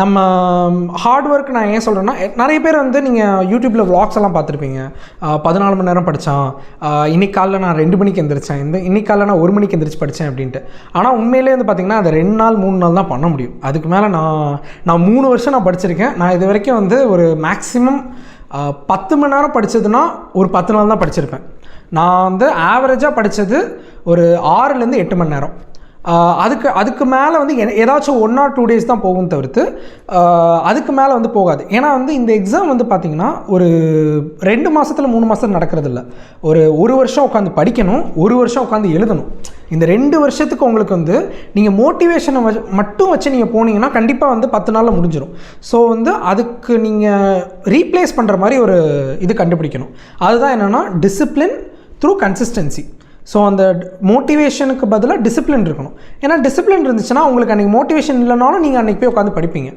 நம்ம hard work நான் ஏன் சொல்கிறேன்னா நிறைய பேர் வந்து நீங்கள் யூடியூப்பில் வ்ளாக்ஸ் எல்லாம் பார்த்துருப்பீங்க. பதினாலு மணி நேரம் படித்தான் இன்னைக்கு காலைல நான் ரெண்டு மணிக்கு எந்திரிச்சேன். இந்த இன்னைக்கு காலைல நான் ஒரு மணிக்கு எந்திரிச்சு படித்தேன் அப்படின்ட்டு. ஆனால் உண்மையிலே வந்து பார்த்திங்கன்னா அதை ரெண்டு நாள் மூணு நாள் தான் பண்ண முடியும். அதுக்கு மேலே நான் நான் மூணு வருஷம் நான் படிச்சிருக்கேன். நான் இது வரைக்கும் வந்து ஒரு மேக்ஸிமம் பத்து மணி நேரம் படித்ததுன்னா ஒரு பத்து நாள் தான் படிச்சிருப்பேன். நான் வந்து ஆவரேஜாக படித்தது ஒரு ஆறுலேருந்து எட்டு மணி நேரம். அதுக்கு அதுக்கு மேலே வந்து எ- ஏதாச்சும் ஒன் ஆர் டூ டேஸ் தான் போகும் தவிர்த்து அதுக்கு மேலே வந்து போகாது. ஏன்னா வந்து இந்த எக்ஸாம் வந்து பார்த்திங்கன்னா ஒரு ரெண்டு மாதத்தில் மூணு மாதத்தில் நடக்கிறதில்ல. ஒரு ஒரு வருஷம் உட்காந்து படிக்கணும் ஒரு வருஷம் உட்காந்து எழுதணும். இந்த ரெண்டு வருஷத்துக்கு உங்களுக்கு வந்து நீங்கள் மோட்டிவேஷனை வச்சு மட்டும் வச்சு நீங்கள் போனீங்கன்னா கண்டிப்பாக வந்து பத்து நாளில் முடிஞ்சிடும் ஸோ வந்து அதுக்கு நீங்கள் ரீப்ளேஸ் பண்ணுற மாதிரி ஒரு இது கண்டுபிடிக்கணும். அதுதான் என்னென்னா டிசிப்ளின் த்ரூ கன்சிஸ்டன்சி ஸோ அந்த மோட்டிவேஷனுக்கு பதிலாக டிசிப்ளின் இருக்கணும். ஏன்னா டிசிப்ளின் இருந்துச்சுன்னா உங்களுக்கு அன்றைக்கி மோட்டிவேஷன் இல்லைனாலும் நீங்கள் அன்றைக்கி போய் உட்காந்து படிப்பீங்க.